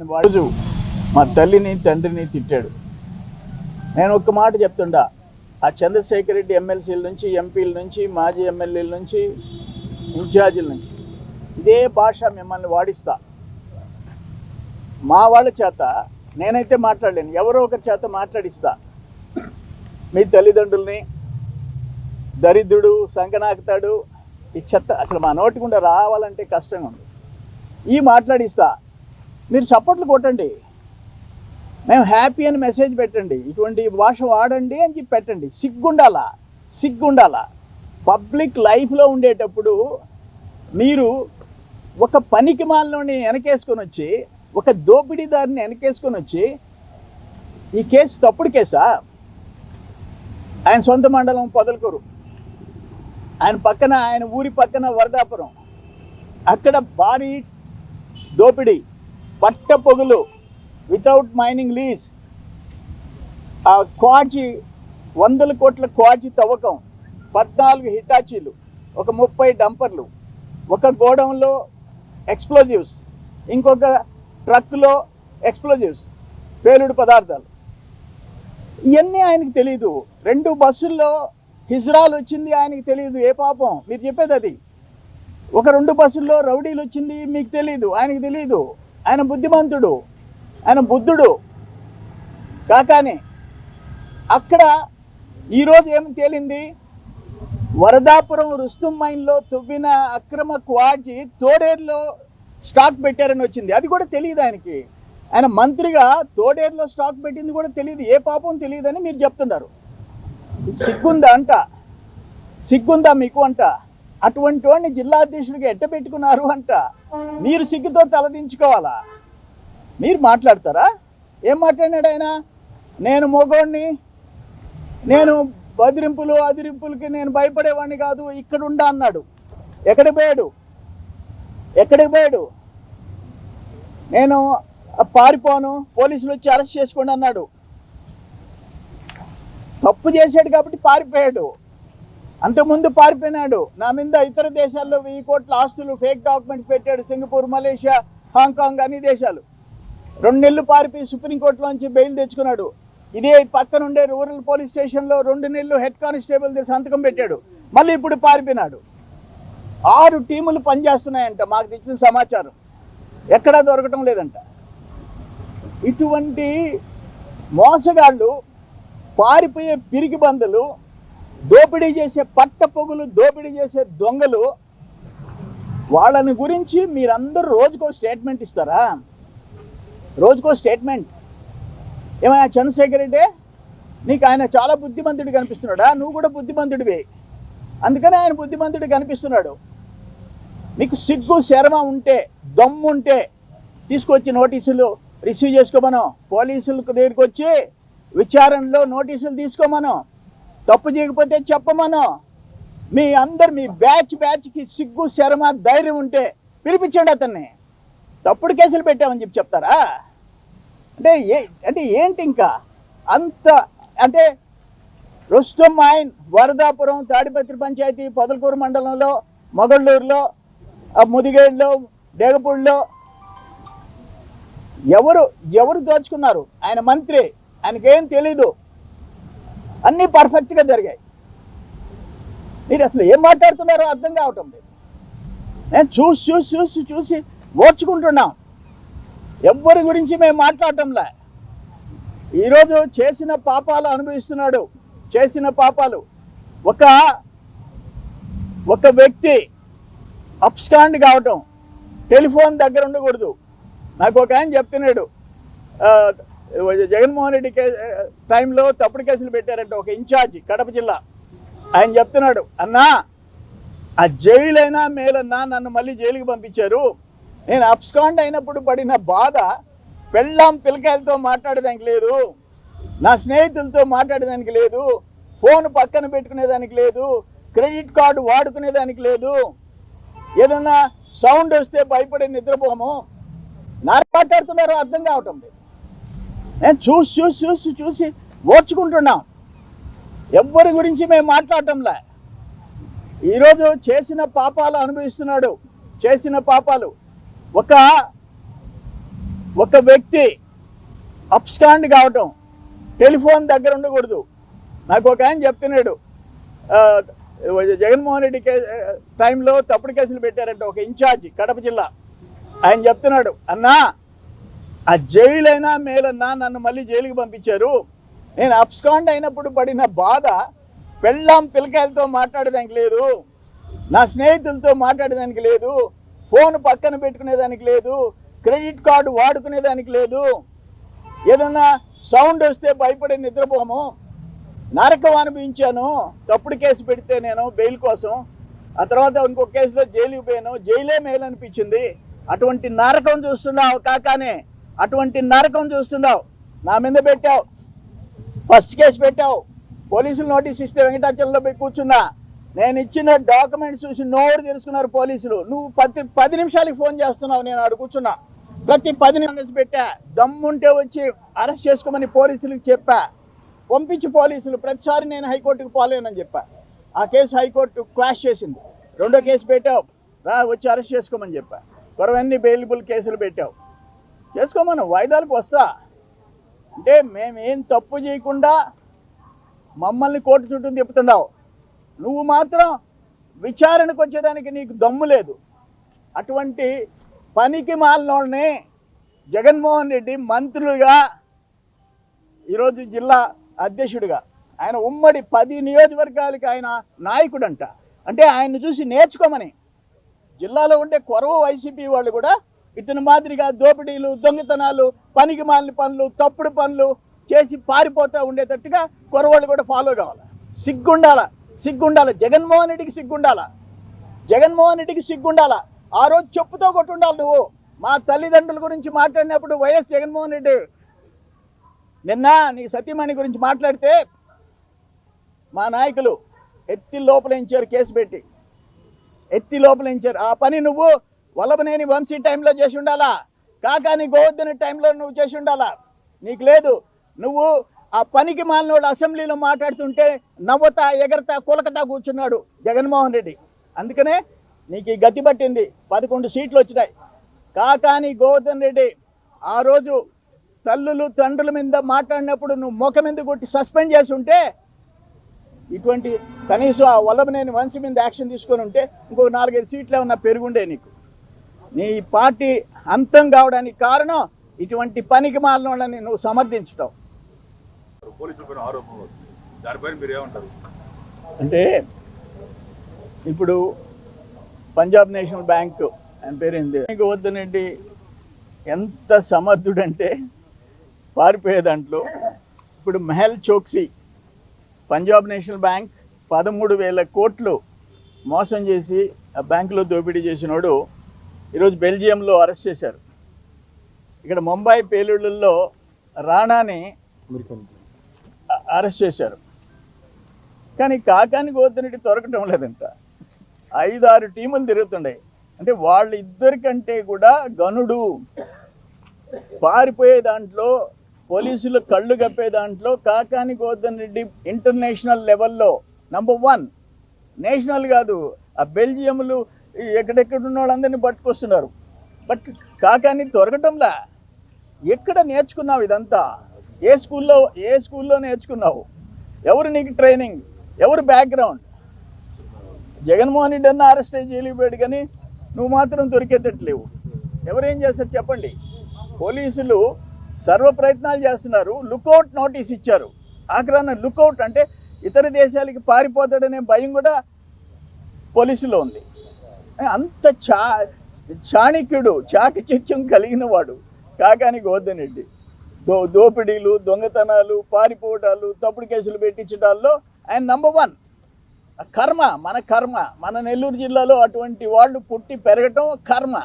రోజు మా తల్లిని తండ్రిని తిట్టాడు. నేను ఒక్క మాట చెప్తుండా. ఆ చంద్రశేఖర్ రెడ్డి ఎమ్మెల్సీల నుంచి ఎంపీల నుంచి మాజీ ఎమ్మెల్యేల నుంచి ఇన్ఛార్జీల నుంచి ఇదే భాష మిమ్మల్ని వాడిస్తా. మా వాళ్ళ చేత నేనైతే మాట్లాడలేను. ఎవరో ఒకరి చేత మాట్లాడిస్తా. మీ తల్లిదండ్రుల్ని దరిద్రుడు సంకనాకుతాడు ఈ చెత్త అసలు మా నోటి గుండా రావాలంటే కష్టంగా ఉంది ఈ మాట్లాడిస్తా. మీరు చప్పట్లు కొట్టండి. మేము హ్యాపీ అని మెసేజ్ పెట్టండి. ఇటువంటి భాష వాడండి అని చెప్పి పెట్టండి. సిగ్గుండాలా? సిగ్గుండాలా? పబ్లిక్ లైఫ్లో ఉండేటప్పుడు మీరు ఒక పనికి మాలని వెనకేసుకొని వచ్చి ఒక దోపిడీదారిని వెనకేసుకొని వచ్చి ఈ కేసు తప్పుడు కేసా? ఆయన సొంత మండలం పొదలకూరు. ఆయన పక్కన ఆయన ఊరి పక్కన వరదాపురం. అక్కడ భారీ దోపిడీ. పట్ట పొగులు వితౌట్ మైనింగ్ లీజ్ ఆ క్వాజీ వందల కోట్ల క్వాజీ తవ్వకం పద్నాలుగు హిటాచీలు ఒక ముప్పై డంపర్లు ఒక గోడౌన్లో ఎక్స్ప్లోజివ్స్ ఇంకొక ట్రక్లో ఎక్స్ప్లోజివ్స్ పేలుడు పదార్థాలు. ఇవన్నీ ఆయనకు తెలియదు రెండు బస్సుల్లో హిజ్రాల్ వచ్చింది ఆయనకి తెలియదు ఏ పాపం? మీరు చెప్పేది అది. ఒక రెండు బస్సుల్లో రౌడీలు వచ్చింది మీకు తెలియదు ఆయనకు తెలియదు ఆయన బుద్ధిమంతుడు. ఆయన బుద్ధుడు. కాకానే అక్కడ ఈరోజు ఏమి తేలింది? వరదాపురం రుస్తుం మైన్లో తువ్విన అక్రమ క్వాడ్జి తోడేరులో స్టాక్ పెట్టారని వచ్చింది. అది కూడా తెలియదు ఆయనకి. ఆయన మంత్రిగా తోడేరులో స్టాక్ పెట్టింది కూడా తెలియదు. ఏ పాపం తెలియదని మీరు చెప్తున్నారు. సిగ్గుందా అంట? సిగ్గుందా మీకు అంట? అటువంటి వాడిని జిల్లా అధ్యక్షుడికి ఎట్ట పెట్టుకున్నారు అంట? మీరు సిగ్గుతో తలదించుకోవాలా మీరు మాట్లాడతారా? ఏం మాట్లాడినాడు ఆయన? నేను మగోడిని నేను బదిరింపులు అదిరింపులకి నేను భయపడేవాడిని కాదు ఇక్కడ ఉండా అన్నాడు. ఎక్కడికి పోయాడు? ఎక్కడికి పోయాడు? నేను పారిపోను పోలీసులు వచ్చి అరెస్ట్ చేసుకోండి అన్నాడు. తప్పు చేశాడు కాబట్టి పారిపోయాడు. అంతకుముందు పారిపోయినాడు. నా మీద ఇతర దేశాల్లో వెయ్యి కోట్ల ఆస్తులు ఫేక్ డాక్యుమెంట్స్ పెట్టాడు సింగపూర్ మలేషియా హాంకాంగ్ అన్ని దేశాలు. రెండు నెలలు పారిపోయి సుప్రీంకోర్టులోంచి బెయిల్ తెచ్చుకున్నాడు. ఇదే పక్కన ఉండే రూరల్ పోలీస్ స్టేషన్లో రెండు నెలలు హెడ్ కానిస్టేబుల్ దగ్గర సంతకం పెట్టాడు. మళ్ళీ ఇప్పుడు పారిపోయినాడు. ఆరు టీములు పనిచేస్తున్నాయంట. మాకు తెచ్చిన సమాచారం. ఎక్కడా దొరకటం లేదంట. ఇటువంటి మోసగాళ్ళు పారిపోయే పిరికి బందులు దోపిడీ చేసే పట్ట పొగులు దోపిడీ చేసే దొంగలు వాళ్ళని గురించి మీరందరూ రోజుకో స్టేట్మెంట్ ఇస్తారా? రోజుకో స్టేట్మెంట్. ఏమైనా చంద్రశేఖర్ రెడ్డి నీకు ఆయన చాలా బుద్ధిమంతుడు కనిపిస్తున్నాడా? నువ్వు కూడా బుద్ధిమంతుడివి. అందుకనే ఆయన బుద్ధిమంతుడు కనిపిస్తున్నాడు. నీకు సిగ్గు శరమ ఉంటే దమ్ము ఉంటే తీసుకొచ్చి నోటీసులు రిసీవ్ చేసుకోమను. పోలీసులకు దగ్గరికి వచ్చి విచారణలో నోటీసులు తీసుకోమను. తప్పు చేయకపోతే చెప్పమను. మీ అందరు మీ బ్యాచ్ బ్యాచ్కి సిగ్గు శరమ ధైర్యం ఉంటే పిలిపించండి అతన్ని. తప్పుడు కేసులు పెట్టామని చెప్పి చెప్తారా? అంటే ఏ అంటే ఏంటి ఇంకా? అంత అంటే రుస్తం మైన్ వరదాపురం తాడిపత్రి పంచాయతీ పొదలకూరు మండలంలో మొగళ్ళూరులో ముదిగేడులో డేగపూడిలో ఎవరు ఎవరు దోచుకున్నారు? ఆయన మంత్రి ఆయనకేం తెలీదు. అన్నీ పర్ఫెక్ట్గా జరిగాయి. మీరు అసలు ఏం మాట్లాడుతున్నారో అర్థం కావటం లేదు. నేను చూసి చూసి చూసి చూసి ఓర్చుకుంటున్నాం. ఎవరి గురించి మేము మాట్లాడటంలే. ఈరోజు చేసిన పాపాలు అనుభవిస్తున్నాడు. చేసిన పాపాలు. ఒక ఒక వ్యక్తి అప్స్కాండ్ కావటం. టెలిఫోన్ దగ్గర ఉండకూడదు. నాకు ఒక ఆయన చెప్తున్నాడు. జగన్మోహన్ రెడ్డి కే టైంలో తప్పుడు కేసులు పెట్టారంటే ఒక ఇన్ఛార్జ్ కడప జిల్లా. ఆయన చెప్తున్నాడు అన్నా ఆ జైలైనా మేలన్నా నన్ను మళ్ళీ జైలుకి పంపించారు. నేను అప్స్కాండ్ అయినప్పుడు పడిన బాధ పెళ్ళాం పిల్లకాయలతో మాట్లాడేదానికి లేదు. నా స్నేహితులతో మాట్లాడేదానికి లేదు. ఫోన్ పక్కన పెట్టుకునేదానికి లేదు. క్రెడిట్ కార్డు వాడుకునేదానికి లేదు. ఏదన్నా సౌండ్ వస్తే భయపడి నిద్రపోము. నా మాట్లాడుతున్నారో అర్థం కావటం లేదు. నేను చూసి చూసి చూసి చూసి ఓర్చుకుంటున్నాం. ఎవ్వరి గురించి మేము మాట్లాడటంలే. ఈరోజు చేసిన పాపాలు అనుభవిస్తున్నాడు. చేసిన పాపాలు. ఒక ఒక వ్యక్తి అప్స్కాండ్ కావటం. టెలిఫోన్ దగ్గర ఉండకూడదు. నాకు ఒక ఆయన చెప్తున్నాడు. జగన్మోహన్ రెడ్డి కే టైంలో తప్పుడు కేసులు పెట్టారంట ఒక ఇన్ఛార్జ్ కడప జిల్లా. ఆయన చెప్తున్నాడు అన్నా ఆ జైలైనా మేలన్నా నన్ను మళ్ళీ జైలుకి పంపించారు. నేను అప్స్కాండ్ అయినప్పుడు పడిన బాధ పెళ్ళాం పిల్లకాయలతో మాట్లాడడానికి లేదు. నా స్నేహితులతో మాట్లాడేదానికి లేదు. ఫోన్ పక్కన పెట్టుకునేదానికి లేదు. క్రెడిట్ కార్డు వాడుకునేదానికి లేదు. ఏదన్నా సౌండ్ వస్తే భయపడి నిద్రపోము. నరకం అనిపించాను. తప్పుడు కేసు పెడితే నేను బెయిల్ కోసం. ఆ తర్వాత ఇంకో కేసులో జైలుకి పోయాను. జైలే మేలు అనిపించింది అటువంటి నరకం చూస్తున్నావు కాకానే అటువంటి నరకం చూస్తున్నావు. నా మీద పెట్టావు. ఫస్ట్ కేసు పెట్టావు. పోలీసులు నోటీస్ ఇస్తే వెంకటాచలంలో పోయి కూర్చున్నా. నేను ఇచ్చిన డాక్యుమెంట్స్ చూసి నోరు తెలుసుకున్నారు పోలీసులు. నువ్వు పది పది నిమిషాలకి ఫోన్ చేస్తున్నావు నేను అక్కడ కూర్చున్నా. ప్రతి పది నిమిషాలు పెట్టా. దమ్ముంటే వచ్చి అరెస్ట్ చేసుకోమని పోలీసులకు చెప్పా. పంపించి పోలీసులు ప్రతిసారి నేను హైకోర్టుకు పోలేనని చెప్పా. ఆ కేసు హైకోర్టు క్వాష్ చేసింది. రెండో కేసు పెట్టావు. రా వచ్చి అరెస్ట్ చేసుకోమని చెప్పా. కొరవన్నీ బెయిలబుల్ కేసులు పెట్టావు. చేసుకోమను వాయిదాలకు వస్తా. అంటే మేమేం తప్పు చేయకుండా మమ్మల్ని కోర్టు చుట్టూ తిప్పుతున్నావు నువ్వు మాత్రం విచారణకు వచ్చేదానికి నీకు దమ్ము లేదు. అటువంటి పనికి మాలినోళ్ళని జగన్మోహన్ రెడ్డి మంత్రులుగా ఈరోజు జిల్లా అధ్యక్షుడిగా ఆయన ఉమ్మడి పది నియోజకవర్గాలకి ఆయన నాయకుడంట. అంటే ఆయన్ని చూసి నేర్చుకోమని. జిల్లాలో ఉండే కొరవ వైసీపీ వాళ్ళు కూడా ఇతని మాదిరిగా దోపిడీలు దొంగతనాలు పనికి మాలిన పనులు తప్పుడు పనులు చేసి పారిపోతూ ఉండేటట్టుగా కురవాళ్ళు కూడా ఫాలో కావాలి. సిగ్గుండాల? సిగ్గుండాల? జగన్మోహన్ రెడ్డికి సిగ్గుండాల? జగన్మోహన్ రెడ్డికి సిగ్గుండాల? ఆ రోజు చెప్పుతో కొట్టుండాలి నువ్వు. మా తల్లిదండ్రుల గురించి మాట్లాడినప్పుడు వైఎస్ జగన్మోహన్ రెడ్డి నిన్న నీ సతీమణి గురించి మాట్లాడితే మా నాయకులు ఎత్తి లోపలించారు కేసు పెట్టి. ఎత్తి లోపలించారు ఆ పని నువ్వు వల్లభనేని వంశీ టైంలో చేసి ఉండాలా కాకాని గోవర్ధన టైంలో నువ్వు చేసి ఉండాలా నీకు లేదు. నువ్వు ఆ పనికి మాలినోడు అసెంబ్లీలో మాట్లాడుతుంటే నవ్వతా ఎగరతా కులకతా కూర్చున్నాడు జగన్మోహన్ రెడ్డి. అందుకనే నీకు ఈ గతి పట్టింది. పదకొండు సీట్లు వచ్చినాయి. కాకాని గోవర్ధన్ రెడ్డి ఆ రోజు తల్లులు తండ్రుల మీద మాట్లాడినప్పుడు నువ్వు ముఖం మీద కొట్టి సస్పెండ్ చేసి ఉంటే ఇటువంటి కనీసం ఆ వల్లభనేని వంశీ మీద యాక్షన్ తీసుకొని ఉంటే ఇంకో నాలుగైదు సీట్లు ఏమన్నా పెరుగుండే నీకు. నీ పార్టీ అంతం కావడానికి కారణం ఇటువంటి పనికి మాలిన వాళ్ళని నువ్వు సమర్థించటం. అంటే ఇప్పుడు పంజాబ్ నేషనల్ బ్యాంక్ ఆయన పేరేంది వద్దనండి ఎంత సమర్థుడంటే పారిపోయే దాంట్లో ఇప్పుడు మెహల్ చోక్సీ పంజాబ్ నేషనల్ బ్యాంక్ పదమూడు వేల కోట్లు మోసం చేసి ఆ బ్యాంకులో దోపిడీ చేసినోడు ఈరోజు బెల్జియంలో అరెస్ట్ చేశారు. ఇక్కడ ముంబై పేలుళ్ళల్లో రాణాని అరెస్ట్ చేశారు. కానీ కాకాని గోవర్ధనుడి దొరకటం లేదంట. ఐదారు టీములు తిరుగుతుండే అంటే వాళ్ళిద్దరికంటే కూడా గనుడు పారిపోయే దాంట్లో పోలీసులు కళ్ళు కప్పే దాంట్లో కాకాని గోవర్ధన్ రెడ్డి ఇంటర్నేషనల్ లెవెల్లో నంబర్ వన్ నేషనల్ కాదు ఆ బెల్జియంలు ఎక్కడెక్కడున్న వాళ్ళందరినీ పట్టుకొస్తున్నారు. బట్ కాకాని దొరకటంలా. ఎక్కడ నేర్చుకున్నావు ఇదంతా? ఏ స్కూల్లో ఏ స్కూల్లో నేర్చుకున్నావు? ఎవరు నీకు ట్రైనింగ్? ఎవరు బ్యాక్గ్రౌండ్? జగన్మోహన్ రెడ్డి అన్న అరెస్ట్ అయ్యి కానీ నువ్వు మాత్రం దొరికేటట్లేవు. ఎవరేం చేస్తారు చెప్పండి? పోలీసులు సర్వ ప్రయత్నాలు చేస్తున్నారు. లుకౌట్ నోటీస్ ఇచ్చారు. ఆఖరాన లుకౌట్ అంటే ఇతర దేశాలకి పారిపోతాడనే భయం కూడా పోలీసులో ఉంది. అంత చా చాణక్యుడు చాకచక్యం కలిగిన వాడు. కాకానికి వద్దనండి. దో దోపిడీలు దొంగతనాలు పారిపోవటాలు తప్పుడు కేసులు పెట్టించడాల్లో ఆయన నంబర్ వన్ కర్మ మన కర్మ. మన నెల్లూరు జిల్లాలో అటువంటి వాళ్ళు పుట్టి పెరగటం కర్మ.